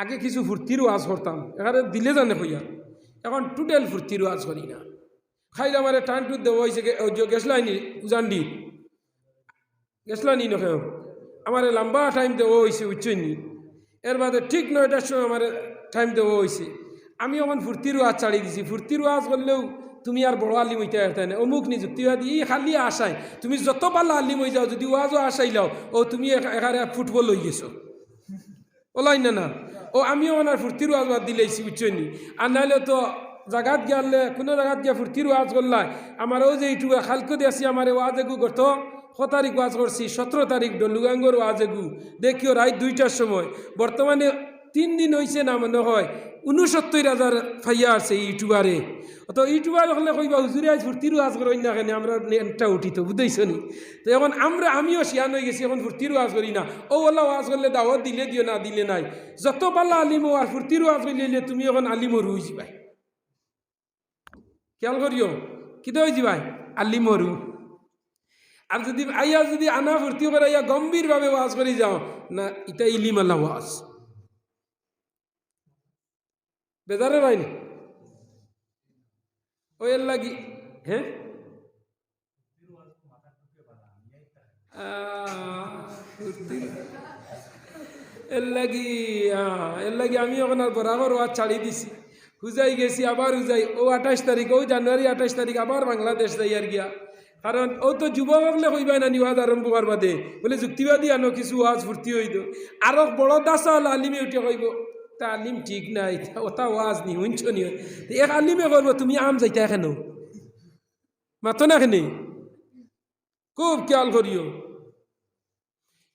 আগে কিছু ফুর্তির ওয়াজ করতাম এখানে দিলে জানে হইয়া এখন টোটাল ফুর্তির ওয়াজ করি না। খাইলে আমার টাইম টু দেওয়া হয়েছে গেছলাইনি উজান্ডি। গেছলানি নহে আমার লম্বা টাইম দেওয়া হয়েছে উচ্চনি এর বাদে ঠিক নয়টার সময় আমার টাইম দেওয়া হয়েছে আমি এখন ফুর্তির ওয়াজ ছাড়িয়ে দিছি। ফুর্তির ওয়াজ করলেও তুমি আর বড় আলিম হইতে আসতে না। অমুক নিযুক্তিবাদী ই খালি আশায়। তুমি যত পাল্লা আলিম হয়ে যাও, যদি ওয়াজও আশাই লাও, ও তুমি এখানে ফুটবল হয়ে গেছো। ওলাই না না। ও আমিও ওনার ফুর্তির আজবাদ দিলে বুঝছি আর নাহলে তো জাগাত গেলে কোনো জাগাত গিয়ে ফুর্তির ওয়াজ করলাই আমারও যে এইটু খালকো দিয়েছি আমার ওয়াজ এগু গত ক তারিখ ওয়াজ করছি সতেরো তারিখ ডলুগাঙ্গর ওয়াজ এগু দেখিও রাত দুইটার সময়। বর্তমানে তিন দিন হয়েছে না মনে হয় উনসত্তর হাজার ফাইয়া আছে ইউটিউবারে তো ইউটিউবার হলে কইবা হুজুরে আজ ফুর্তির ওয়াজ করি না কেন, আমরা নেটটা উঠিত বুঝতেছ নি? তো এখন আমরা, আমিও শিয়ান হয়ে গেছি, এখন ফুর্তির ওয়াজ করি না। ও ওলা ওয়াজ করলে দাওয়াত দিলে দিও না, দিলে নাই। যত পাল্লা আলিম আর ফুর্তির ওয়াজ করলে তুমি এখন আলিমর হয়ে যাবাই খেয়াল করিও কিতে হয়ে যাবাই আলিমরু আর যদি, আইয়া যদি আনা ফুর্তি করে আইয়া গম্ভীরভাবে ওয়াজ করে যাও, না এটা ইলিম আল্লাহ ওয়াজ। বেজারে ভাইনি ও এর লাগি হ্যাঁ? এর লাগি এর লাগি আমি আর বরাবর ওয়াজ ছাড়ি দিছি। হুজাই গেছি, আবার হুজাই। ও আঠাশ তারিখ, ও জানুয়ারি আঠাশ তারিখ আবার বাংলাদেশ যাই আর গিয়া। কারণ ও তো যুবক হলে কইবাই না নিওয়াজ আরম্ভ করবা দে বলে যুক্তিবাদী আনো কিছু ওয়াজ ফুর্তি হইত। আরও বড় দাসা আলিমে উঠে কইব তা আলিম ঠিক নাই ওটা ওয়াজ নি শুনছ নি এক আলিমে করব তুমি আম যাইতা কেন মাতো না কেনে খুব খেয়াল করিও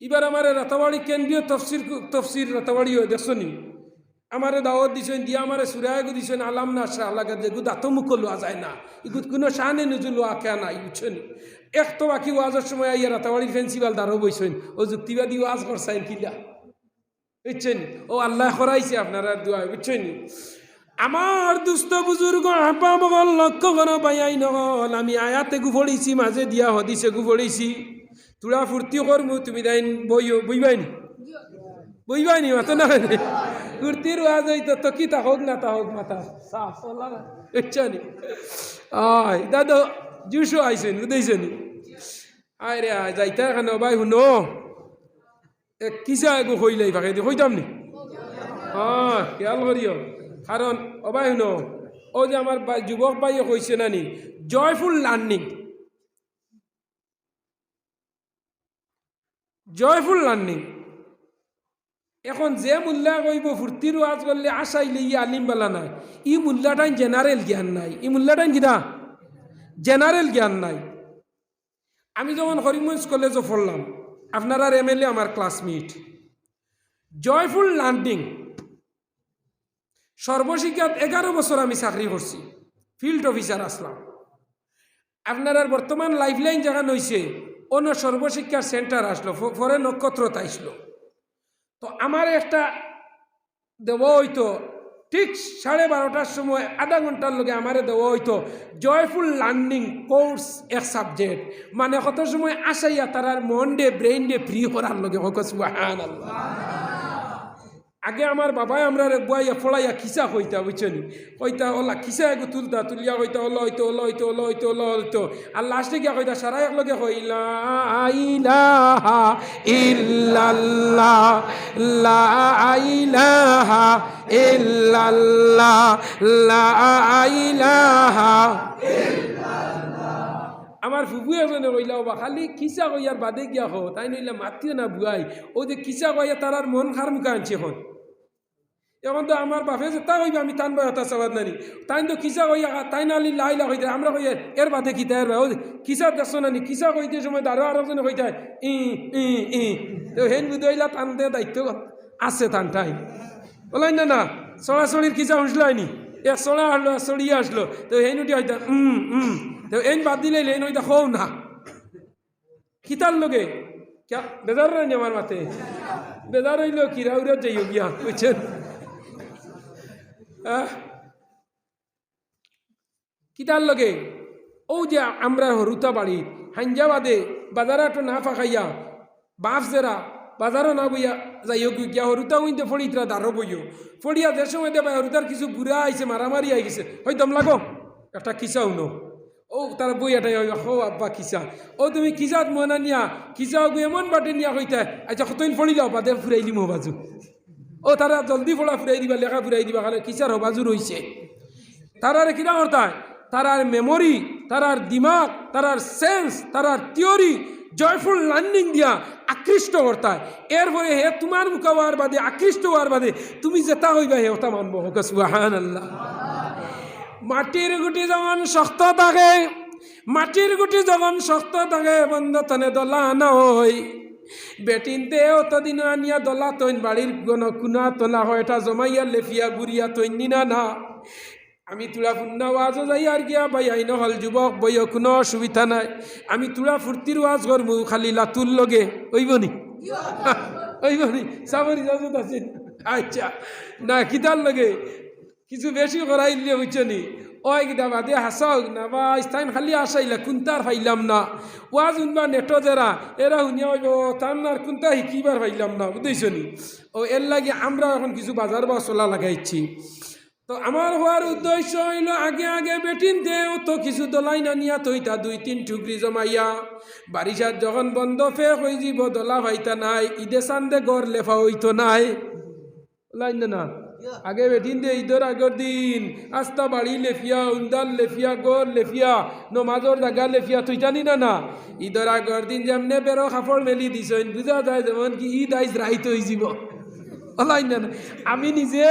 এবার আমার রাতাবাড়ি কেন্দ্রীয় তফসির তফসির রাতাবাড়ি হয় দেখছ নি আমারে দাওয়াত দিছেন দিয়া আমারে সুরায়গু দিছেন আলাম না শাহ লাগা যে গুদ আতমুখ লোয়া যায় না ইগুদ কোনো শানে নজুল লোয়া কেয়া নাই বুঝছেন এক তো বাকি ওয়াজের সময় আইয়া রাতাবাড়ির প্রিন্সিপাল দাঁড়ো বইছেন ও যুক্তিবাদী ওয়াজ করছেন কিলা বুঝছেন? ও আল্লাহ করাইছে আপনারা দোয়া, বুঝছেন? আমার দুস্থ বুজুর্গ আপা মগল লক্ষ্য কর পাইয়াই নগল, আমি আয়াতে গু পড়েছি মাঝে দিয়া হদিছে গু পড়েছি তোরা ফুর্তি করমু তুমি দাইন বইও বইবাইনি বইবাইনি মাতো না ফুর্তির ওয়াজ হইতো তো কি তা হোক না তা হোক মাথা সাফ ইচ্ছানি আয় দাদা জুসো আইসেন বুঝেছেন আয় রে যাইতা এখানে ভাই শুনো। এ, কিসা একো হইলাই ফাঁকে দি হইতাম নি? হ্যাঁ খেয়াল করিও। কারণ অবাই শুনো ও যে আমার যুবক ভাইয়ে কইছে নানি জয়ফুল লার্নিং জয়ফুল লার্নিং এখন যে মূল্যা কইব ফুর্তির আজ করলে আশাইলে ই আলিম বেলা নাই। ই মূল্যাটাই জেনারেল জ্ঞান নাই। ই মূল্যাটাই কিনা জেনারেল জ্ঞান নাই। আমি যখন হরিমগঞ্জ কলেজে পড়লাম আপনার আর এম আমার ক্লাসমেট জয়ফুল লার্নিং সর্বশিক্ষাত এগারো বছর আমি চাকরি করছি। ফিল্ড অফিসার আসলাম। আপনার বর্তমান লাইফলাইন জায়গা নইছে অন্য সর্বশিক্ষার সেন্টার আসলো, ফ- পরে নক্ষত্রতা আসলো। তো আমার একটা দেওয়া হইতো ঠিক সাড়ে বারোটার সময় আধা ঘণ্টার লগে আমারে দেওয়া হইতো। জয়ফুল লার্নিং কোর্স এক সাবজেক্ট। মানে কত সময় আসাইয়া তারার মন ডে ব্রেইন ডে ফ্রি করার লগে আগে আমার বাবাই আমরা বুয়াইয়া ফড়াইয়া খিসা কইতা বুঝছনি কইতা, ওলা খিসা এগু তুলতা, তুলিয়া কইতা, ওলা হইতো ওলা হইতো ওলা হইতো ওলা হইতো। আর লাস্টে গিয়া কইতা, সারা এক লগে কইলা ইলাহা ইল্লাল্লাহ, লা ইলাহা লা আমার ফুবু এজনে কইলা বা খালি খিসা কইয়ার বাদে গিয়া হো তাই নইলা মাতিও না বুয়াই। ও যে খিসা কইয়া তার আর মন খার মুখা আনছে এখন। এখন তো আমার বাপে যে তা কইবা, আমি টান বয় হতা চাবাদ নানি। তাই তো কিসা কইয়া, তাই নালি লাইলা কইতে আমরা কইয়া, এর বাদে কি তাই ও কিসা দেখছ নানি কিসা কইতে সময় দারো আরও জনে কইতে ই ই ই। তো হেন টান দে দায়িত্ব আছে টান টাই বলাই না না সরাসরির কিসা শুনলাইনি এক সরা আসলো এক সরিয়ে আসলো। তো হেন উঠি হইতা উম উম। তো এন বাদ দিলে হেন হইতা খৌ না। কিতার লগে ক্যা, বেজার রানি আমার মাতে বেজার হইল, কিরা উড়ে যাইও গিয়া? বুঝছেন? কিতার লগে ও যে আমরা হরুতা বাড়ি হাঞ্জাবাদে বাজারাটো না ফাঁকাইয়া বাঁশ জেরা বাজারও না বইয়া যাই হোক গিয়া হরুতা উইতে ফড়ি তারা দারো বইও। ফড়িয়া যে সময় দেবা হরুতার কিছু বুড়া আইছে মারামারি আই গেছে। হয়তো লাগো একটা কিসাও নো ও তার বই এটাই হয় হো আব্বা কিসা ও তুমি কিসাত মনা নিয়া? কিসাও গু এমন বাটে নিয়া হইতা আচ্ছা কতদিন ফড়ি যাও, বাদে ফুরাই দিম বাজু। ও তারা জলদি ফোড়া ফুরাই দিবা, লেখা ফুরাই দিবা কারণ কিসার হবাজু রইছে কিনা করতায় তারার মেমোরি তারার দিমাগ তারার সেন্স তারার থিওরি জয়ফুল লার্নিং দিয়া। আকৃষ্ট করতায় এরপরে হে তোমার মুখাবার বাদে আকৃষ্ট হওয়ার বাদে তুমি যেটা হইবা হে ওটা মানবো সুহান আল্লাহ মাটির গুটি যখন শক্ত থাকে, মাটির গুটি যখন শক্ত থাকে, বন্ধ তনে দলা না হই বেটিনতে অতদিন আনিয়া দলা তৈন বাড়ির গণ কুনা তোলা হয়, এটা জমাইয়া লেফিয়া, গুড়িয়া তৈন না না। আমি তুলা ফুন্না ওয়াজও যাই আর গিয়া ভাই, আইন হল যুবক, বই কোনো অসুবিধা নাই। আমি তুলা ফুর্তির ওয়াজ করব খালি লাতুর লগে। ওইবনি ওইবনি সাবরি যাজত আছে। আচ্ছা না কিতার লগে। কিছু বেশি করাইলে বুঝছনি? ওই কিতা বাদে হাসাও না, বা, স্থান খালি আসাইলা কুন্তার ফাইলাম না। ওয়াজ উনবা নেটো যারা এরা শুনিয়া হইব তার না কুন্তা শিকিবার ফাইলাম না, বুঝেছনি? ও, এর লাগে আমরা এখন কিছু বাজার বা চলা লাগাইছি। তো আমার হওয়ার উদ্দেশ্য হইল আগে আগে বেটিন দেও তো কিছু দলাই না নিয়া তৈতা দুই তিন টুকরি জমাইয়া। বারিশার যখন বন্ধ ফে হয়ে যাব দলা ভাইতা নাই, ঈদে চান্দে গড় লেফা হইতো নাই। লাইন না? আগে বেটিন দে, ঈদের আগের দিন, আস্তা বাড়ি লেফিয়া, উন্দাল লেফিয়া, গড় লেফিয়া নমাজর জাগা লেফিয়া তুইতানি না না? ঈদের আগের দিন যেমনে বেরো কাপড় মেলি দিছেন বুঝা যায় যেমন কি ঈদ আইজ রাইত হয়ে যাব ওলাই না না। আমি নিজে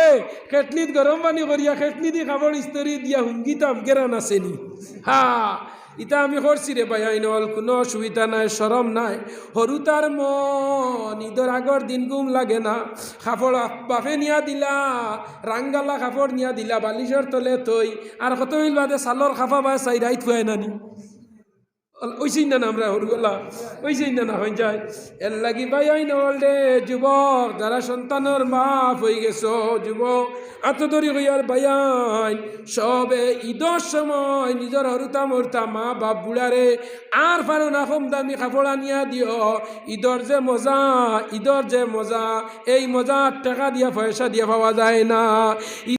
খেটনিত গরম পানি করিয়া খেটনি দি কাপড় ইস্তরি দিয়া হুঙ্গিতাম গেরান আসেনি হা, ইতা আমি করছি রে ভাই আইনল কোনো অসুবিধা নাই সরম নাই। সৰু তাৰ মন, ঈদৰ আগৰ দিন গুম লাগে না। কাপড় বাপে নিয়া দিলা রাঙ্গালা কাপড় নিয়া দিলা বালিশের তলে থই আর কত বাদে সালর খাফা বা চাইরাই থুয়াই নানি। ওইসই না না আমরা হরুগলা ওইসই না না হয়ে যায়। এর লাগি ভাই আইন দে যুবক, যারা সন্তানের মাফ হয়ে গেছ, যুবক আতদরি হইয়ার বাইন সবে ঈদর সময় নিজের হরুতা মরতা মা বাপ বুড়ারে আর পারো না কম দামি কাপড় আনিয়া দিও। ঈদর যে মজা, ঈদর যে মজা, এই মজা টাকা দিয়া পয়সা দিয়া পাওয়া যায় না।